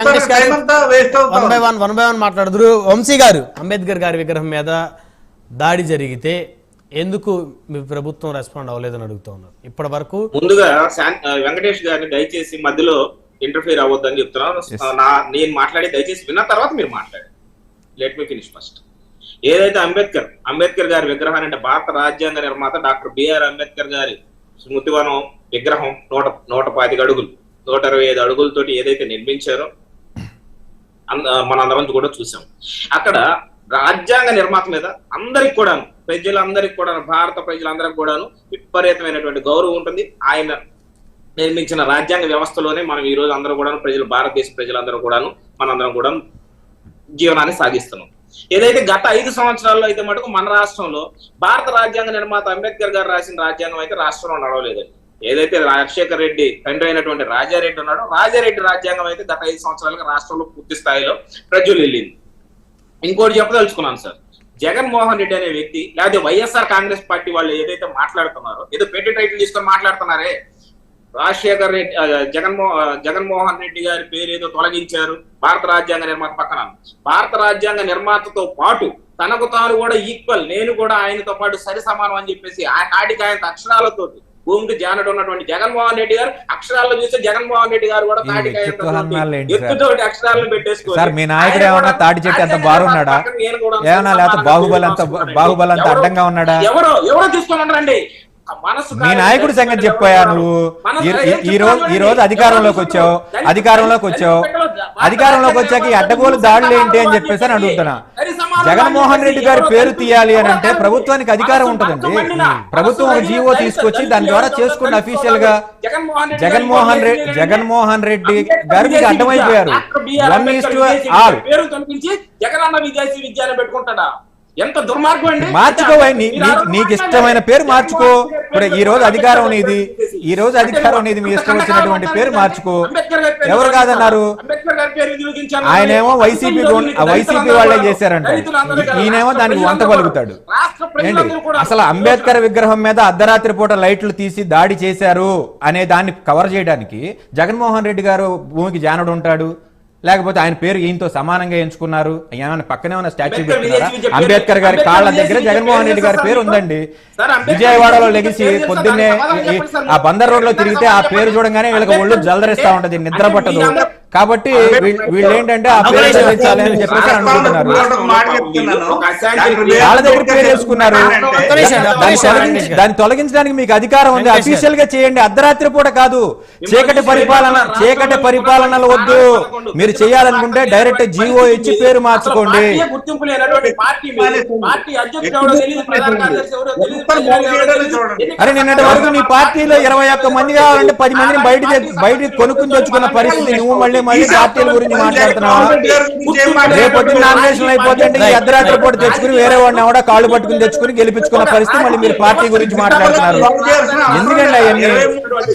One by అవుతుంది one one by one మాట్లాడుదురు వంశీ గారు అంబేద్కర్ గారి విగ్రహం మీద దాడి జరిగితే ఎందుకు మీ ప్రభుత్వం రెస్పాండ్ అవ్వలేదని అడుగుతా ఉన్నారు? ఇప్పటి వరకు ముందుగా వెంకటేష్ గారిని దయచేసి మధ్యలో ఇంటర్ఫీర్ అవ్వద్దని చెప్తున్నాను నా నేను మాట్లాడి దయచేసి విన్న తర్వాత మీరు మాట్లాడండి. లెట్ మీ ఫినిష్ ఫస్ట్ ఏదైతే అంబేద్కర్ అంబేద్కర్ గారి విగ్రహాన్ని అంటే భారత రాజ్యాంగ నిర్మాత డాక్టర్ బిఆర్ అంబేద్కర్ గారి స్మృతివనం విగ్రహం నూట నూట పాతిక అడుగులు నూట ఇరవై ఐదు అడుగులతోటి ఏదైతే నిర్మించారో అంద- మనందరం కూడా చూసాం. అక్కడ రాజ్యాంగ నిర్మాత మీద అందరికి కూడాను ప్రజలందరికి కూడా భారత ప్రజలందరికి కూడాను విపరీతమైనటువంటి గౌరవం ఉంటుంది. ఆయన నిర్మించిన రాజ్యాంగ వ్యవస్థలోనే మనం ఈ రోజు అందరూ కూడా ప్రజలు భారతదేశ ప్రజలందరూ కూడాను మనందరం కూడా జీవనాన్ని సాగిస్తున్నాం. ఏదైతే గత ఐదు సంవత్సరాల్లో అయితే మటుకు మన రాష్ట్రంలో భారత రాజ్యాంగ నిర్మాత అంబేద్కర్ గారు రాసిన రాజ్యాంగం అయితే రాష్ట్రంలో నడవలేదండి. ఏదైతే రాజశేఖర్ రెడ్డి తండ్రి అయినటువంటి రాజారెడ్డి ఉన్నాడో రాజారెడ్డి రాజ్యాంగం అయితే గత ఐదు సంవత్సరాలుగా రాష్ట్రంలో పూర్తి స్థాయిలో ప్రజ్వలిల్లింది. ఇంకోటి చెప్పదలుచుకున్నాను సార్. జగన్మోహన్ రెడ్డి అనే వ్యక్తి లేకపోతే వైఎస్ఆర్ కాంగ్రెస్ పార్టీ వాళ్ళు ఏదైతే మాట్లాడుతున్నారో ఏదో పెట్టి టైటిల్ తీసుకొని మాట్లాడుతున్నారే రాజశేఖర్ రెడ్డి జగన్మో జగన్మోహన్ రెడ్డి గారి పేరు ఏదో తొలగించారు భారత రాజ్యాంగ నిర్మాత పక్కన. భారత రాజ్యాంగ నిర్మాతతో పాటు తనకు తాను కూడా ఈక్వల్ నేను కూడా ఆయనతో పాటు సరి సమానం అని చెప్పేసి ఆ ఆయన అక్షరాలతోటి భూమికి జానడు ఉన్నటువంటి జగన్మోహన్ రెడ్డి గారు అక్షరాల్లో చూస్తే జగన్మోహన్ రెడ్డి గారు కూడా ఈ తాటికి ఆయన వ్యక్తిత్వ హననాలు ఏంటి సార్? ఎత్తుతోటి అక్షరాలను పెట్టేసుకొని సార్, మీ నాయకుడు ఏమన్నా తాటి చెట్టు అంత కూడా ఏమన్నా లేకపోతే బాహుబలి అంత. బాహుబలి అంత అడ్డంగా ఉన్నాడా? ఎవరో ఎవరో తీసుకొని ఉండరండి మీ. నాయకుడి సంగతి చెప్పాయా నువ్వు? ఈ- రోజు ఈ రోజు అధికారంలోకి వచ్చావు? అధికారంలోకి వచ్చావు? అధికారంలోకి వచ్చాక ఈ అడ్డగోలు దాడులు ఏంటి అని చెప్పేసి అని అడుగుతున్నా. జగన్మోహన్ రెడ్డి గారి పేరు తీయాలి అని అంటే ప్రభుత్వానికి అధికారం ఉంటుందండి. ప్రభుత్వం ఒక జీవో తీసుకొచ్చి దాని ద్వారా చేసుకోండి అఫీషియల్గా జగన్మోహన్ రెడ్డి జగన్మోహన్ రెడ్డి గారు మీకు అడ్డమైపోయారు. One is to all. పేరు కనిపించి జగనన్న విదేశీ విద్యాలయం పెట్టుకుంటాడా? ఎంత దుర్మార్గం అండి? నీ- నీకు ఇష్టమైన పేరు మార్చుకో. ఇప్పుడు ఈ రోజు అధికారం నీది. ఈ రోజు అధికారం నీది. మీ ఇష్టం వచ్చినటువంటి పేరు మార్చుకో. ఎవరు కాదన్నారు? ఆయనేమో వైసీపీ వైసీపీ వాళ్ళే చేశారంట. ఈయనేమో దానికి వంత పలుకుతాడు. ఏంటి? అసలు అంబేద్కర్ విగ్రహం మీద అర్ధరాత్రి పూట లైట్లు తీసి దాడి చేశారు అనే దాన్ని కవర్ చేయడానికి జగన్మోహన్ రెడ్డి గారు భూమికి జానడు ఉంటాడు. లేకపోతే ఆయన పేరు ఈయనతో సమానంగా ఎంచుకున్నారు ఏమైనా పక్కనే ఉన్న స్టాచ్యూ పెట్టుకున్నారా అంబేద్కర్ గారి కాళ్ళ దగ్గర జగన్మోహన్ రెడ్డి గారి పేరు ఉందండి విజయవాడలో లెగిసి పొద్దున్నే. ఆ బందర్ రోడ్లో తిరిగితే ఆ పేరు. చూడంగానే వీళ్ళకి ఒళ్ళు జలదరిస్తా ఉంటది నిద్ర పట్టదు కాబట్టి వీళ్ళు ఏంటంటే ఆ పేరు చదివించాలి అని చెప్పేసి అనుకుంటున్నారు. వాళ్ళ దగ్గర పేరు వేసుకున్నారు ఒక్క దాన్ని తొలగించడానికి మీకు అధికారం ఉంది. అఫీషియల్గా చేయండి. అర్ధరాత్రి పూట కాదు. చీకటి పరిపాలన చీకటి పరిపాలనలు వద్దు. మీరు చేయాలనుకుంటే డైరెక్ట్ జీవో ఇచ్చి పేరు మార్చుకోండి. అసలు పార్టీ గుర్తింపు లేనటువంటి పార్టీ మీద పార్టీ అధ్యక్షుడు ఎవరో తెలియదు ప్రధాన కార్యదర్శి ఎవరో తెలియదు ప్రజలు ఎవరో తెలియదు. అరే నిన్నటి వరకు నీ పార్టీలో ఇరవై ఒక్క మంది కావాలంటే పది మందిని బయట బయట కొనుక్కుని తెచ్చుకున్న పరిస్థితి నువ్వు మళ్ళీ మళ్ళీ పార్టీల గురించి మాట్లాడుతున్నావా? రేపొద్దు నామినేషన్ అయిపోతుంటే ఈ అర్ధరాత్రి పూట తెచ్చుకుని వేరే వాడిని ఎవడా కాళ్ళు పట్టుకుని తెచ్చుకుని గెలిపించుకున్న పరిస్థితి మళ్ళీ మీరు పార్టీ గురించి మాట్లాడుతున్నారు. ఎందుకండి అవన్నీ?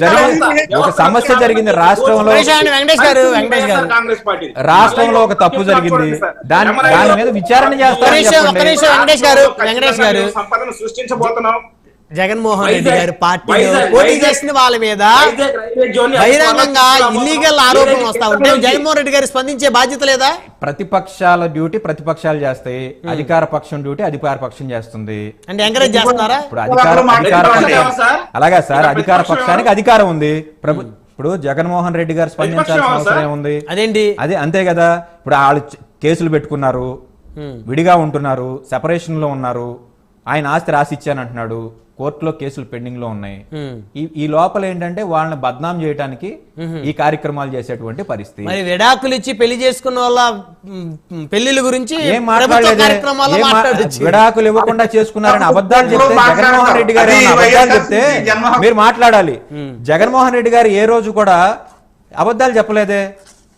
జరిగింది ఒక సమస్య జరిగింది రాష్ట్రంలో వెంకటేష్ గారు, వెంకటేష్ గారు వెంకటేష్ గారు. Congress party. రాష్ట్రంలో ఒక తప్పు జరిగింది. దాని దాని మీద విచారణ. వెంకటేష్ గారు, వెంకటేష్ గారు. సంపదను సృష్టించబోతున్నాం. జగన్మోహన్ రెడ్డి గారి వైజాగ్- పోటీ చేసిన వాళ్ళ మీద బహిరంగంగా ఇల్లీగల్ ఆరోపణలు వస్తా ఉంటే జగన్మోహన్ రెడ్డి గారు స్పందించే బాధ్యత లేదా? ప్రతిపక్షాల డ్యూటీ ప్రతిపక్షాలు చేస్తాయి. అధికార పక్షం డ్యూటీ అధికార పక్షం చేస్తుంది. అంటే ఎంకరేజ్ చేస్తున్నారా? ఇప్పుడు అధికార అధికార? అలాగా సార్ అధికార పక్షానికి అధికారం ఉంది. ప్రభు ఇప్పుడు జగన్మోహన్ రెడ్డి గారు స్పందించాల్సిన అవసరం సార్? ఏముంది? అదేంటి? అదే అంతే కదా. ఇప్పుడు వాళ్ళు కేసులు పెట్టుకున్నారు. విడిగా ఉంటున్నారు. సెపరేషన్లో ఉన్నారు. ఆయన ఆస్తి రాసి ఇచ్చానంటున్నాడు కోర్టులో కేసులు పెండింగ్లో ఉన్నాయి. ఈ ఈ లోపల ఏంటంటే వాళ్ళని బద్నాం చేయడానికి ఈ కార్యక్రమాలు చేసేటువంటి పరిస్థితి. మరి విడాకులు ఇచ్చి పెళ్ళి చేసుకున్న వాళ్ళ పెళ్ళిళ్ళ గురించి ఏం మాట్లాడలేదు? విడాకులు ఇవ్వకుండా చేసుకున్నారని అబద్ధాలు చెప్తే జగన్మోహన్ రెడ్డి గారు అబద్ధాలు చెప్తే మీరు మాట్లాడాలి. జగన్మోహన్ రెడ్డి గారు ఏ రోజు కూడా అబద్ధాలు చెప్పలేదే?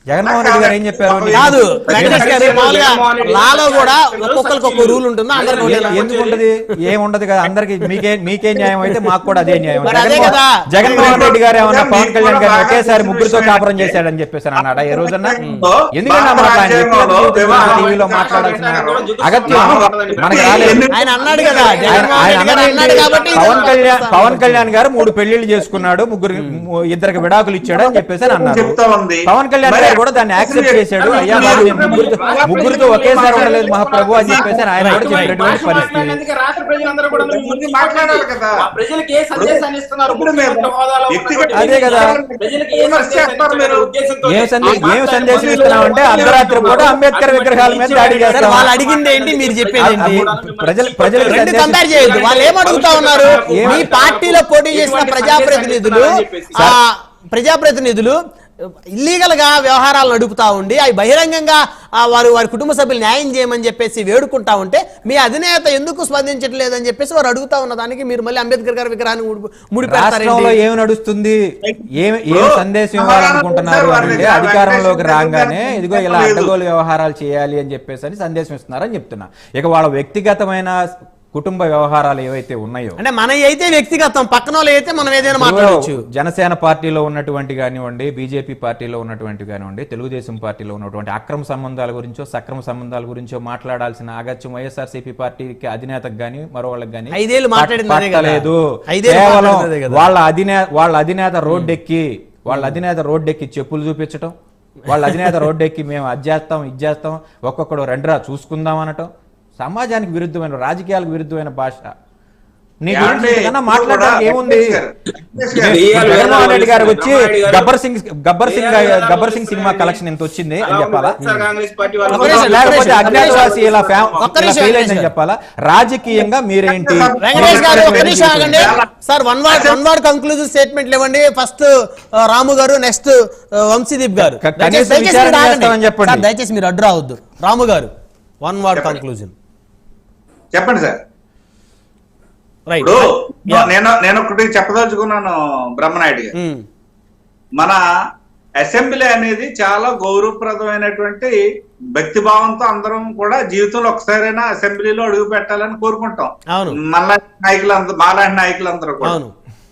జగన్మోహన్ రెడ్డి గారు ఏం చెప్పారు? కాదు వెంకటేష్ గారు మామూలుగా లాలో కూడా ఒక్కొక్కరికి ఒక్క రూల్ ఉంటుందా అందరికి? ఎందుకు ఉండదు ఏం ఉండదు కదా అందరికి మీకే మీకే న్యాయం అయితే మాకు కూడా అదే న్యాయం మరి అదే జగన్మోహన్- రెడ్డి గారు ఏమన్నా పవన్ కళ్యాణ్ మీకు ఒకేసారి ముగ్గురితో కాపురం చేశాడని చెప్పేసి అన్నాడా? ఏ రోజన్నా? ఎందుకంటే టీవీలో మాట్లాడాల్సిన అగత్యం. మనకు రాలేదు. ఆయన అన్నాడు కదా ఆయన జగన్మోహన్ ఆయన రెడ్డి గారు అన్నది అన్నాడు ఏంటి? కాబట్టి పవన్ కళ్యాణ్ పవన్ కళ్యాణ్ గారు మూడు పెళ్ళిళ్ళు చేసుకున్నాడు ముగ్గురు ఇద్దరికి విడాకులు ఇచ్చాడు అని చెప్పేసి అని అన్నారు. చెప్తా ఉంది. పవన్ కళ్యాణ్ గారు గారు కూడా దాన్ని యాక్సెప్ట్ చేశాడు. అయ్యా ముగ్గురితో ముగ్గురితో ఒకేసారి ఉండలేదు మహాప్రభు అని చెప్పేసి ఆయన కూడా చెప్పినటువంటి పరిస్థితి. రాష్ట్ర ప్రజలందరూ కూడా నువ్వు ముందు మాట్లాడాలి కదా. ఆ ప్రజలకు ఏ సందేశాన్ని ఇస్తున్నారు? అదే కదా. ప్రజలకు ఏ చేస్తారు సందేశం ఏం సందేశం ఇస్తున్నామంటే అర్ధరాత్రి పూట అంబేద్కర్ విగ్రహాల మీద దాడి సార్ చేస్తాం. వాళ్ళు అడిగింది ఏంటి మీరు చెప్పేది ఏంటి? ప్రజలు ప్రజలకు రెండు కంపేర్ చేయొద్దు. వాళ్ళు ఏం అడుగుతా ఉన్నారు? మీ పార్టీలో పోటీ చేసిన ప్రజాప్రతినిధులు ఆ ప్రజాప్రతినిధులు ఇల్లీగల్గా వ్యవహారాలు నడుపుతా ఉండి అవి బహిరంగంగా ఆ, వారు వారి కుటుంబ సభ్యులు న్యాయం చేయమని చెప్పేసి వేడుకుంటా ఉంటే మీ అధినేత ఎందుకు స్పందించట్లేదు అని చెప్పేసి వారు అడుగుతా ఉన్న దానికి మీరు మళ్ళీ అంబేద్కర్ గారి విగ్రహాన్ని ముడి- రాష్ట్రంలో ముడిపెడతారేంటి ఏమి నడుస్తుంది? ఏం ఏం సందేశం ఇవ్వాలనుకుంటున్నారు అంటే అధికారంలోకి రాగానే ఇదిగో ఇలా అడ్డగోలు వ్యవహారాలు చేయాలి అని చెప్పేసి అని సందేశం ఇస్తున్నారని చెప్తున్నా. ఇక వాళ్ళ వ్యక్తిగతమైన కుటుంబ వ్యవహారాలు ఏవైతే ఉన్నాయో. అంటే మన అయితే వ్యక్తిగతం పక్కన అయితే మనం ఏదైనా మాట్లాడవచ్చు జనసేన పార్టీలో ఉన్నటువంటి కానివ్వండి బీజేపీ పార్టీలో ఉన్నటువంటి కానివ్వండి తెలుగుదేశం పార్టీలో ఉన్నటువంటి అక్రమ సంబంధాల గురించో సక్రమ సంబంధాల గురించో మాట్లాడాల్సిన ఆగత్యం వైఎస్ఆర్సీపీ పార్టీకి అధినేతకు గాని మరో వాళ్ళకి గాని ఐదేళ్ళు ఐదేళ్ళు కేవలం. వాళ్ళ అధినే వాళ్ళ అధినేత రోడ్డెక్కి వాళ్ళ అధినేత రోడ్డెక్కి చెప్పులు చూపించటం వాళ్ళ అధినేత రోడ్డెక్కి మేము అది చేస్తాం ఇది చేస్తాం ఒక్కొక్కడు రెండురా చూసుకుందాం అనటం. సమాజానికి విరుద్ధమైన రాజకీయాలకు విరుద్ధమైన భాష. నీ గురించి ఇంతకన్నా మాట్లాడడానికి ఏముంది? జగన్మోహన్ రెడ్డి గారికి వచ్చి గబ్బర్ సింగ్ గబ్బర్ సింగ్ గబ్బర్ సింగ్ సినిమా కలెక్షన్ ఎంత వచ్చింది అని చెప్పాలా? లేకపోతే అజ్ఞాతవాసి ఇలా ఫెయిల్ అయిందని. చెప్పాలా? రాజకీయంగా మీరేంటి గారు sir one word one word conclusive statement ఇవ్వండి ఫస్ట్ రాము గారు నెక్స్ట్ వంశీదీప్ గారు. చెప్పండి. దయచేసి మీరు అడ్డు రావద్దు. Ramu garu one word conclusion చెప్పండి సార్. ఇప్పుడు నేను నేను ఒకటి చెప్పదలుచుకున్నాను బ్రహ్మనాయుడు గారు మన అసెంబ్లీ అనేది చాలా గౌరవప్రదమైనటువంటి భక్తిభావంతో అందరం కూడా జీవితంలో ఒకసారైనా అసెంబ్లీలో అడుగు పెట్టాలని కోరుకుంటాం. అవును. మళ్ళా నాయకులందరూ మాలాంటి నాయకులందరూ కూడా.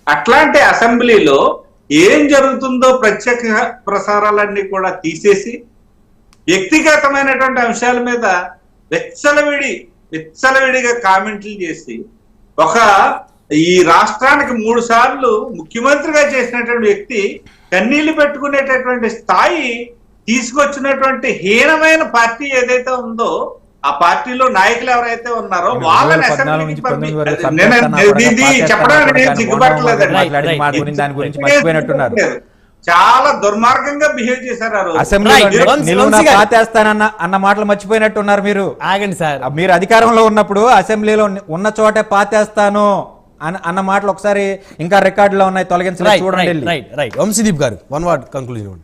అట్లాంటి అసెంబ్లీలో ఏం జరుగుతుందో ప్రత్యేక ప్రసారాలన్నీ కూడా తీసేసి వ్యక్తిగతమైనటువంటి అంశాల మీద వెచ్చలవిడి విచ్చలవిడిగా కామెంట్లు చేసి ఒక ఈ రాష్ట్రానికి మూడు సార్లు ముఖ్యమంత్రిగా చేసినటువంటి వ్యక్తి కన్నీళ్ళు పెట్టుకునేటటువంటి స్థాయి తీసుకొచ్చినటువంటి హీనమైన పార్టీ ఏదైతే ఉందో ఆ పార్టీలో నాయకులు ఎవరైతే ఉన్నారో వాళ్ళని 2014 అసెంబ్లీకి నుంచి 19 వరకు పంపి- సంపేస్తాను నేను- అన్నాడు, ఇది పాకేస్తాను చెప్పడానికి సిగ్గుపట్టలేదండి చాలా దుర్మార్గంగా బిహేవ్ చేశారు ఆ రోజు. అసెంబ్లీలో అన్న మాటలు మర్చిపోయినట్టున్నారు మీరు. ఆగండి సార్. మీరు అధికారంలో ఉన్నప్పుడు అసెంబ్లీలో ఉన్న చోటే పాతేస్తాను అన్న అన్న మాటలు ఒకసారి ఇంకా రికార్డులో ఉన్నాయి తొలగించలేదు. చూడండి రైట్. రైట్ వంశీదీప్ గారు వన్ వర్డ్ కంక్లూజన్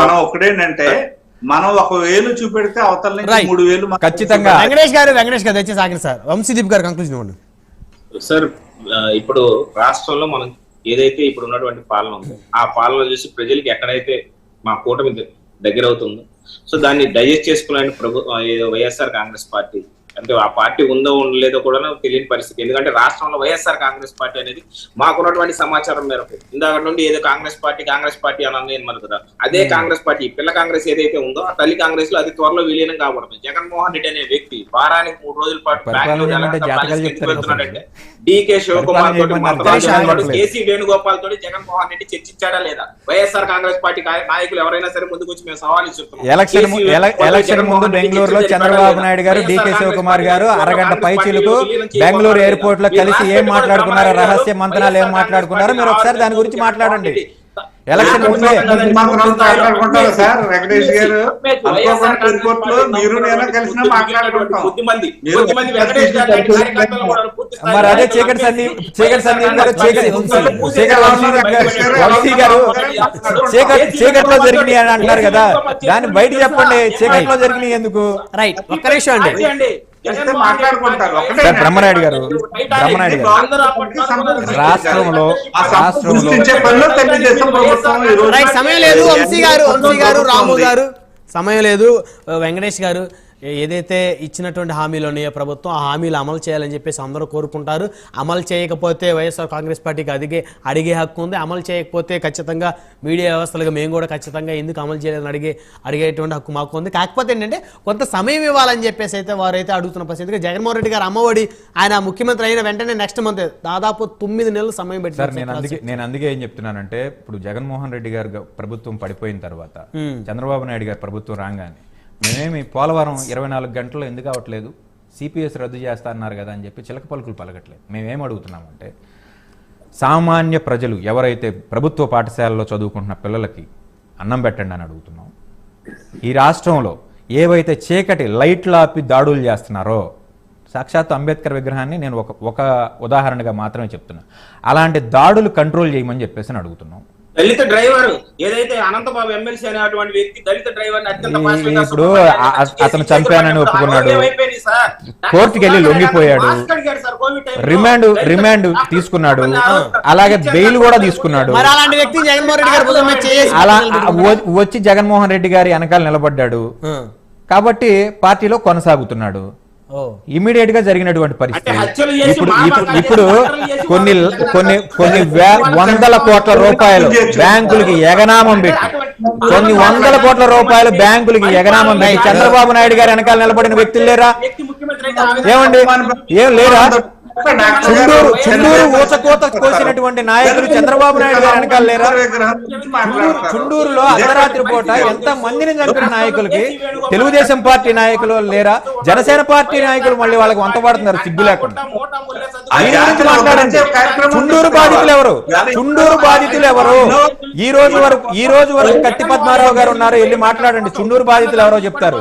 మనం ఒకటేంటంటే మనం ఒక వేలు చూపెడితే అవతల. మూడు వేలు ఖచ్చితంగా. వెంకటేష్ గారు వెంకటేష్ గారు దయచేసి ఆగండి సార్. వంశీదీప్ గారు కంక్లూజన్ ఇవ్వండి. సార్ ఇప్పుడు రాష్ట్రంలో మనం ఏదైతే ఇప్పుడు ఉన్నటువంటి పాలన ఉందో ఆ పాలన చూసి ప్రజలకి ఎక్కడైతే మా కూటమి దగ్గర అవుతుందో సో దాన్ని డైజెస్ట్ చేసుకునే ప్రభు వైఎస్ఆర్ కాంగ్రెస్ పార్టీ అంటే ఆ పార్టీ ఉందో ఉండలేదో కూడా నాకు తెలియని పరిస్థితి. ఎందుకంటే రాష్ట్రంలో వైఎస్ఆర్ కాంగ్రెస్ పార్టీ అనేది మాకున్నటువంటి సమాచారం మేరకు ఇందాక నుండి ఏదో కాంగ్రెస్ పార్టీ కాంగ్రెస్ పార్టీ అని నేను మనకు కదా? అదే కాంగ్రెస్ పార్టీ పిల్ల కాంగ్రెస్ ఏదైతే ఉందో ఆ తల్లి కాంగ్రెస్లో అది త్వరలో విలీనం కాబడుతుంది జగన్మోహన్ రెడ్డి అనే వ్యక్తి వారానికి మూడు రోజుల పాటు డీకే శివకుమార్ తోటి. కేసీ వేణుగోపాల్ తోటి జగన్మోహన్ రెడ్డి చర్చించాడా లేదా? వైఎస్ఆర్ కాంగ్రెస్ పార్టీ నాయకులు ఎవరైనా సరే ముందుకు వచ్చి మేము సవాల్ ఇస్తున్నాం ఎలక్షన్ ముందు బెంగళూరులో చంద్రబాబు నాయుడు గారు డీకే శివకుమార్ గారు అరగంట పైచీలకు బెంగళూరు ఎయిర్పోర్ట్లో కలిసి ఏం మాట్లాడుకున్నారో రహస్య మంత్రాలు ఏం మాట్లాడుకున్నారో మీరు ఒకసారి దాని గురించి మాట్లాడండి. ఎలక్షన్ ముందే. మీరు అదే చీకటి సందీప్ చీకటి సందీప్ గారు చీకటి చీకటి వంశీ గారు చీకటి చీకట్లో జరిగినాయి అని అంటున్నారు కదా దాన్ని బయట చెప్పండి చీకట్లో జరిగినాయి ఎందుకు రైట్ ఒక్క నిమిషం అండి సార్ బ్రహ్మనాయుడు గారు బ్రహ్మనాయుడు గారు. రాష్ట్రంలో ఆ రాష్ట్రంలో సమయం లేదు. వంశీ గారు వంశీ గారు రాము గారు. సమయం లేదు. వెంకటేష్ గారు ఏదైతే ఇచ్చినటువంటి హామీలు ఉన్నాయో ప్రభుత్వం ఆ హామీలు అమలు చేయాలని చెప్పేసి అందరూ కోరుకుంటారు. అమలు చేయకపోతే వైఎస్ఆర్ కాంగ్రెస్ పార్టీకి అడిగే అడిగే హక్కు ఉంది. అమలు చేయకపోతే ఖచ్చితంగా మీడియా వ్యవస్థలుగా మేము కూడా ఖచ్చితంగా ఎందుకు అమలు చేయాలని అడిగే అడిగేటువంటి హక్కు మాకు ఉంది. కాకపోతే ఏంటంటే కొంత సమయం ఇవ్వాలని చెప్పేసి అయితే వారైతే అడుగుతున్న పరిస్థితి. జగన్మోహన్ రెడ్డి గారు అమ్మఒడి ఆయన ముఖ్యమంత్రి అయిన వెంటనే నెక్స్ట్ మంత్ దాదాపు తొమ్మిది నెలలు సమయం సార్ నేను అందుకే నేను అందుకే ఏం చెప్తున్నానంటే ఇప్పుడు జగన్మోహన్ రెడ్డి గారు ప్రభుత్వం పడిపోయిన తర్వాత చంద్రబాబు నాయుడు గారు ప్రభుత్వం రాగానే మేమేమి పోలవరం ఇరవై నాలుగు గంటల్లో ఎందుకు అవ్వట్లేదు సిపిఎస్ రద్దు చేస్తా అన్నారు కదా అని చెప్పి చిలక పలుకులు పలకట్లేదు. మేమేం అడుగుతున్నామంటే సామాన్య ప్రజలు ఎవరైతే ప్రభుత్వ పాఠశాలలో చదువుకుంటున్న పిల్లలకి అన్నం పెట్టండి అని అడుగుతున్నాం. ఈ రాష్ట్రంలో ఏవైతే చీకటి లైట్లు ఆపి దాడులు చేస్తున్నారో సాక్షాత్ అంబేద్కర్ విగ్రహాన్ని నేను ఒక ఒక ఉదాహరణగా మాత్రమే చెప్తున్నా. అలాంటి దాడులు కంట్రోల్ చేయమని చెప్పేసి అని అడుగుతున్నాం. దళిత డ్రైవర్ ఏదైతే అనంతబాబు ఎమ్మెల్సీ అనేటువంటి వ్యక్తి దళిత డ్రైవర్ అత్యంత ఈ- పాశవికంగా ఇప్పుడు అతను చంపానని ఒప్పుకున్నాడు. కోర్టుకి వెళ్ళి లొంగిపోయాడు. రిమాండ్ రిమాండ్ తీసుకున్నాడు. అలాగే. బెయిల్ కూడా తీసుకున్నాడు. మరి అలాంటి వ్యక్తి జగన్మోహన్ రెడ్డి గారు భుజం మీద చేసి అలా వచ్చి జగన్మోహన్ రెడ్డి గారి వెనకాల నిలబడ్డాడు. కాబట్టి పార్టీలో కొనసాగుతున్నాడు. ఇమీడియట్గా జరిగినటువంటి పరిస్థితి. ఇప్పుడు కొన్ని కొన్ని కొన్ని వందల కోట్ల రూపాయలు బ్యాంకులకి ఎగనామం పెట్టి కొన్ని వందల కోట్ల రూపాయలు బ్యాంకులకి ఎగనామం పెట్టి చంద్రబాబు నాయుడు గారు వెనకాల నిలబడిన వ్యక్తులు లేరా? ఏమండి? ఏం లేరా చుండూరు ఊచకోత కోసినటువంటి నాయకులు చంద్రబాబు నాయుడు గారు వెనకాల లేరా? చుండూరులో అర్ధరాత్రి పూట ఎంత మందిని చంపిన నాయకులకి తెలుగుదేశం పార్టీ నాయకులు లేరా? జనసేన పార్టీ నాయకులు మళ్ళీ వాళ్ళకి వంత పడుతున్నారు సిగ్గు లేకుండా. చుండూరు బాధితులు ఎవరు? చుండూరు బాధితులు ఎవరు? ఈ రోజు వరకు ఈ రోజు వరకు కత్తి పద్మారావు గారు ఉన్నారు వెళ్ళి మాట్లాడండి. చుండూరు బాధితులు ఎవరో చెప్తారు.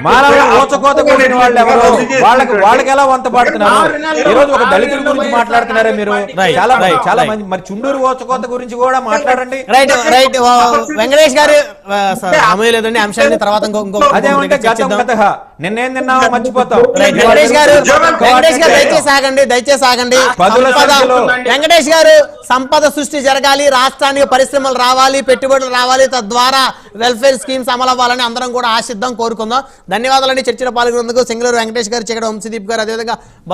వాళ్ళు ఎవరు? వాళ్ళకి వాళ్ళకి ఎలా వంత పడుతున్నారు ఈ రోజు ఒక దళితుల గురించి మాట్లాడుతున్నారే మీరు? చాలా చాలా. మంది మరి చుండూరు ఊచకోత గురించి కూడా మాట్లాడండి. రైట్ రైట్ వెంకటేష్ గారు స- సమయం లేదండి. అంశాన్ని తర్వాత అదేమంటే గతం. కథ నిన్నేం తిన్నామో మర్చిపోతాం రైట్ వెంకటేష్ గారు వెంకటేష్ గారు దయచేసి ఆగండి దయచేసి సంఖ్యలో. వెంకటేష్ గారు సంపద సృష్టి జరగాలి రాష్ట్రానికి పరిశ్రమలు రావాలి పెట్టుబడులు రావాలి తద్వారా వెల్ఫేర్ స్కీమ్స్ అమలు అవ్వాలని అందరం కూడా ఆశిద్దాం కోరుకుందాం. ధన్యవాదాలండి. చర్చలో పాల్గొన్నందుకు సింగళూరు వెంకటేష్ గారు చిక్కడ వంశీదీప్ గారు అదేవిధంగా